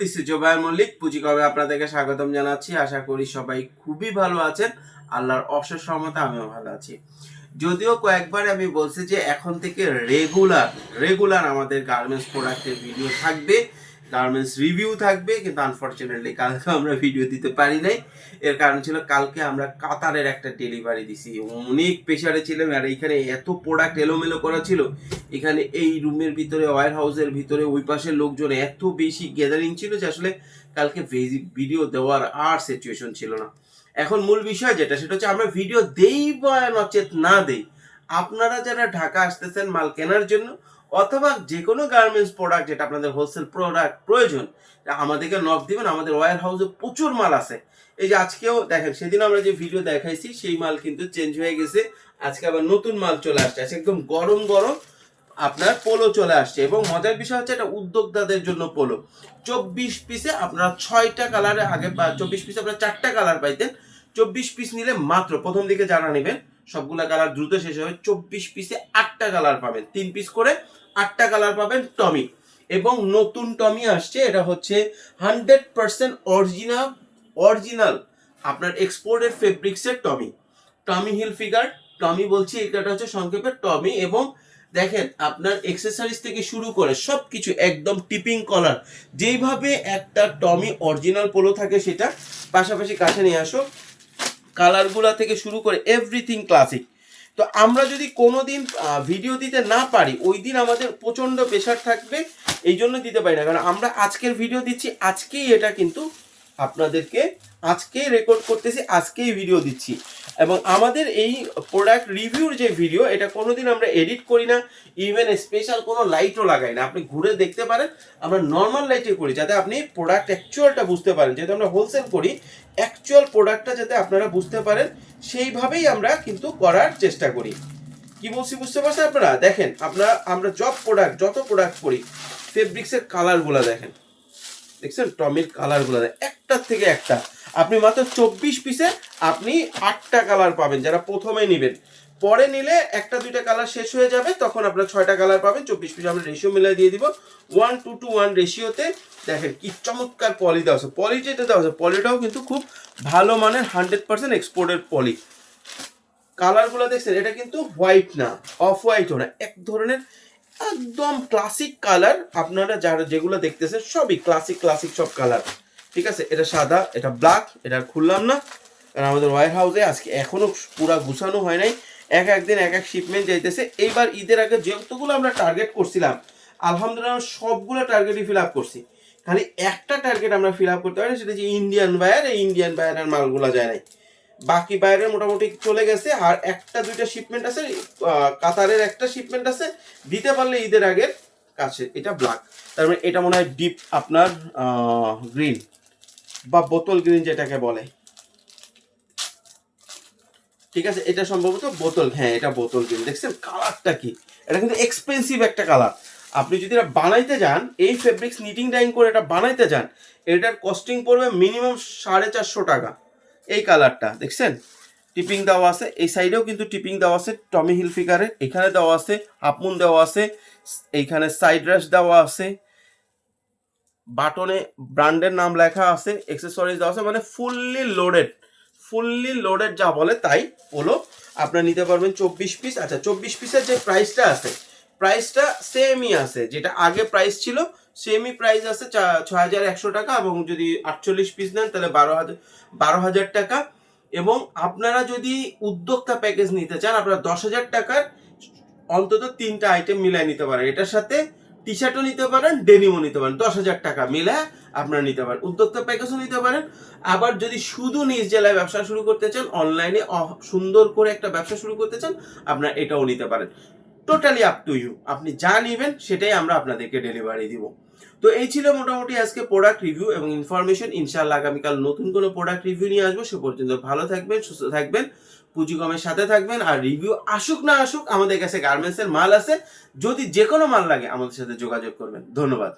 This is জোবায়র Mallick পুঁজি কবে আপনাদেরকে স্বাগতম জানাচ্ছি। আশা করি সবাই খুবই ভালো আছেন। আল্লাহর অশেষ সহমতে আমিও ভালো আছি। যদিও কয়েকবার আমি বলছি যে এখন থেকে রেগুলার রেগুলার আমাদের গার্মেন্টস প্রোডাক্টের ভিডিও থাকবে। গার্মেন্টস রিভিউ থাকবে, কিন্তু আনফর্চুনেটলি কালকে আমরা ভিডিও দিতে পারি নাই। এর কারণ ছিল কালকে আমরা কাতারের একটা ডেলিভারি দিছি। অনেক প্রেশারে ছিলাম, আর এখানে এত প্রোডাক্ট এলোমেলো করা ছিল। এখানে এই রুমের ভিতরে ওয়ার হাউসের ভিতরে, ওই পাশের লোকজন এত বেশি গ্যাদারিং ছিল যে আসলে কালকে ভিডিও দেওয়ার আর সিচুয়েশন ছিল না। এখন মূল বিষয় যেটা, সেটা হচ্ছে আমরা ভিডিও দেই বা নচেত না দেই। আপনারা যারা ঢাকা আসতেছেন মাল কেনার জন্য অথবা যে কোনো গার্মেন্টস প্রোডাক্ট যেটা আপনাদের হোলসেল প্রোডাক্ট প্রয়োজন, আমাদেরকে নক দিবেন, আমাদের ওয়ার হাউসে প্রচুর মাল আছে। এই যে আজকেও দেখেন সেদিন আমরা যে ভিডিও দেখাইছি, সেই মাল কিন্তু চেঞ্জ হয়ে গেছে। আজকে আবার নতুন মাল চলে আসছে। একদম গরম গরম আপনার পোলো চলে আসছে। এবং মজার বিষয় হচ্ছে এটা উদ্যোক্তাদের জন্য পোলো চব্বিশ পিসে আপনারা ছয়টা কালারে আগে বা চব্বিশ পিসে আপনারা চারটা কালার পাইতেন। চব্বিশ পিস নিলে মাত্র প্রথম দিকে জানা নেবেন সবগুলা কালার দ্রুত শেষ হবে। চব্বিশ পিসে আটটা কালার পাবেন। তিন পিস করে আটটা কালার পাবেন টমি এবং নতুন টমি আসছে, এটা হচ্ছে হান্ড্রেড পার্সেন্ট অরিজিনাল অরিজিনাল আপনার এক্সপোর্টেড ফেব্রিক্সের Tommy Tommy Hilfiger Tommy বলছি এটা হচ্ছে সংক্ষেপে টমি এবং দেখেন আপনার এক্সেসরিজ থেকে শুরু করে সব কিছু একদম টিপিং কলার যেইভাবে একটা টমি অরিজিনাল পোলো থাকে সেটা পাশাপাশি কাছে নিয়ে আসো। কালারগুলা থেকে শুরু করে এভরিথিং ক্লাসিক তো আমরা যদি কোনো দিন ভিডিও দিতে না পারি ওই দিন আমাদের প্রচণ্ড প্রেশার থাকবে এই জন্য দিতে পারি না। কারণ আমরা আজকের ভিডিও দিচ্ছি, আজকেই এটা কিন্তু আপনাদেরকে আজকেই রেকর্ড করতেছি, আজকেই ভিডিও দিচ্ছি। এবং আমাদের এই প্রোডাক্ট রিভিউর যে ভিডিও এটা কোনোদিন আমরা এডিট করি না ইভেন স্পেশাল কোনো লাইটও লাগাই না। আপনি ঘুরে দেখতে পারেন, আমরা নর্মাল লাইটে করি, যাতে আপনি প্রোডাক্ট অ্যাকচুয়ালটা বুঝতে পারেন। যেহেতু আমরা হোলসেল করি অ্যাকচুয়াল প্রোডাক্টটা যাতে আপনারা বুঝতে পারেন, সেইভাবেই আমরা কিন্তু করার চেষ্টা করি। কি বলছি বুঝতে পারছেন আপনারা? দেখেন, আপনারা, আমরা জব প্রোডাক্ট যত প্রোডাক্ট করি ফেব্রিক্সের কালারগুলো দেখেন। দেখছেন? টমির কালারগুলো একটার থেকে একটা। আপনি মাত্র চব্বিশ পিসে আপনি আটটা কালার পাবেন, যারা প্রথমে নেবেন। পরে নিলে একটা, দুইটা কালার শেষ হয়ে যাবে, তখন আপনার ছয়টা কালার পাবেন, চব্বিশ পিস আমরা রেশিও মিলাই দিয়ে দিব। ওয়ান টু টু ওয়ান রেশিওতে দেখেন কি চমৎকার পলি দেওয়া আছে। পলি যেটা দেওয়া আছে পলিটাও কিন্তু খুব ভালো মানের হান্ড্রেড পার্সেন্ট এক্সপোর্টেড পলি কালারগুলো দেখছেন, এটা কিন্তু হোয়াইট না অফ হোয়াইটও না, এক ধরনের একদম ক্লাসিক কালার আপনারা যারা যেগুলো দেখতেছেন, সবই ক্লাসিক ক্লাসিক সব কালার ঠিক আছে? এটা সাদা, এটা ব্ল্যাক এটা খুললাম না। কারণ আমাদের ওয়ার হাউসে আজকে এখনও পুরা গুছানো হয় নাই। এক একদিন এক এক শিপমেন্ট যাইতেছে। এইবার ঈদের আগে যতগুলো আমরা টার্গেট করছিলাম, আলহামদুলিল্লাহ সবগুলো টার্গেটই ফিল আপ করছি। খালি একটা টার্গেট আমরা ফিল আপ করতে পারি সেটা যে ইন্ডিয়ান বায়ার এই ইন্ডিয়ান বায়ারের মালগুলো যায় নাই। বাকি বাইরের মোটামুটি চলে গেছে, আর একটা, দুইটা শিপমেন্ট আছে কাতারের একটা শিপমেন্ট আছে, দিতে পারলে ঈদের আগের কাছে। এটা ব্ল্যাক তার মানে এটা মনে হয় ডিপ আপনার গ্রিন বা বোতল গ্রিন যেটাকে বলে। ঠিক আছে? এটা সম্ভবত বোতল হ্যাঁ এটা বোতল গ্রিন। দেখছেন কালারটা কি? এটা কিন্তু এক্সপেন্সিভ একটা কালার। আপনি যদি এটা বানাইতে যান, এই ফেব্রিক্স নিটিং ডাইং করে এটা বানাইতে যান, এটার কস্টিং পড়বে মিনিমাম সাড়ে চারশো টাকা। এই কালারটা, দেখছেন? টিপিং দেওয়া আছে, এই সাইডেও কিন্তু টিপিং দেওয়া আছে টমি হিল ফিগারের এখানে দেওয়া আছে আপমুন দেওয়া আছে, এইখানে সাইড র্যাশ দেওয়া আছে বাটনে ব্র্যান্ডের নাম লেখা আছে এক্সেসরিজ দেওয়া আছে মানে ফুললি লোডেড ফুললি লোডেড যা বলে তাই হলো। আপনারা নিতে পারবেন চব্বিশ পিস আচ্ছা চব্বিশ পিসের যে প্রাইসটা আছে প্রাইসটা সেমই আছে, যেটা আগে প্রাইস ছিল সেমই প্রাইস আছে ছয় হাজার একশো টাকা এবং যদি আটচল্লিশ পিস নেন, তাহলে বারো হাজার বারো হাজার টাকা। এবং আপনারা যদি উদ্যোক্তা প্যাকেজ নিতে চান, আপনারা দশ হাজার টাকার অন্তত তিনটা আইটেম মিলাই নিতে পারেন। এটার সাথে টি শার্টও নিতে পারেন ডেনিমও নিতে পারেন। দশ হাজার টাকা মিলে আপনারা নিতে পারেন। উদ্যোক্তা প্যাকেজও নিতে পারেন। আবার যদি শুধু নিজ জেলায় ব্যবসা শুরু করতে চান অনলাইনে সুন্দর করে একটা ব্যবসা শুরু করতে চান, আপনারা এটাও নিতে পারেন। টোটালি আপ টু ইউ আপনি যা নেবেন, সেটাই আমরা আপনাদেরকে ডেলিভারি দিব। তো এই ছিল মোটামুটি আজকে প্রোডাক্ট রিভিউ এবং ইনফরমেশন ইনশাল্লাহ আগামীকাল নতুন কোনো প্রোডাক্ট রিভিউ নিয়ে আসব, সে পর্যন্ত ভালো থাকবেন, সুস্থ থাকবেন, পুঁজি কমের সাথে থাকবেন, আর রিভিউ আসুক না আসুক, আমাদের কাছে গার্মেন্টসের মাল আছে। যদি যে কোনো মাল লাগে, আমাদের সাথে যোগাযোগ করবেন। ধন্যবাদ।